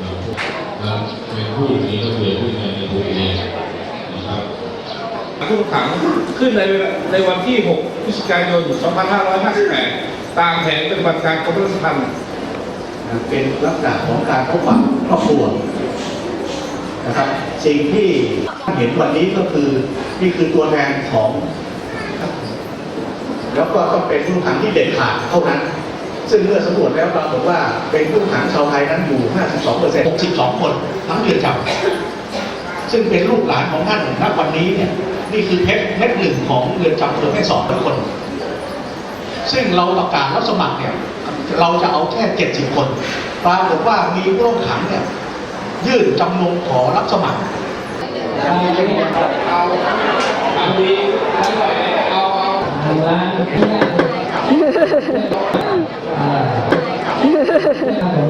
ก็นะเป็นผู้มีระเบียบวินัยในตัวเองนะครับผู้ต้องขังขึ้นในเวลาในวันที่ 6 พฤศจิกายน 2558 ตามแผนปฏิบัติการกรมราชทัณฑ์เป็นลักษณะของการพบปะครอบครัวนะครับ สิ่งที่เห็นวันนี้ก็คือนี่คือตัวแทนของ แล้วก็ต้องเป็นผู้ต้องขังที่เด็ดขาดเท่านั้น ซึ่งเมื่อสำรวจแล้วปรากฏว่าเป็นผู้ต้องขังชาวไทยนั้นอยู่ 52 คนทั้งเรือนจำซึ่งเป็นลูกหลานของท่านณวันนี้เนี่ยนี่คือเพชรเม็ดหนึ่งของเรือนจำเพื่อแม่สอดทุกคน ซึ่งเราประกาศรับสมัครเนี่ยเราจะเอาแค่70คน ปรากฏว่ามีผู้ต้องขังเนี่ยยื่นจำนงขอรับสมัครที่สุด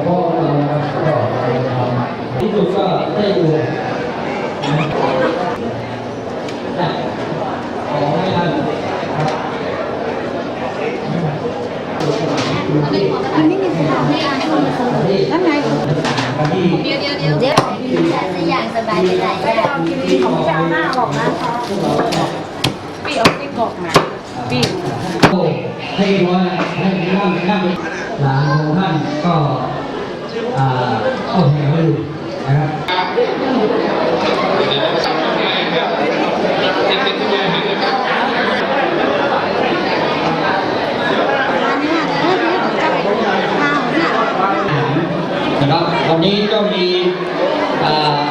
ก็ ได้อให้ท่านครับมันไม่มีสถานที่การชมเลยนั่นไงที่เดี๋ยวเดี๋ยวเดี๋ยวเดี๋ยวสอย่างสบายใจไม่ได้เอากินดีของเจ้าหน้าบอกนะคะปีเอาติ๊กบอกนะปีให้ว่าให้นั่งนั่งหลานของท่านก็อ่าเข้าแถวอยู่นะครับ อันนี้เออเดี๋ยวจะข้าวเนี่ย นะครับวันนี้ก็มีอ่า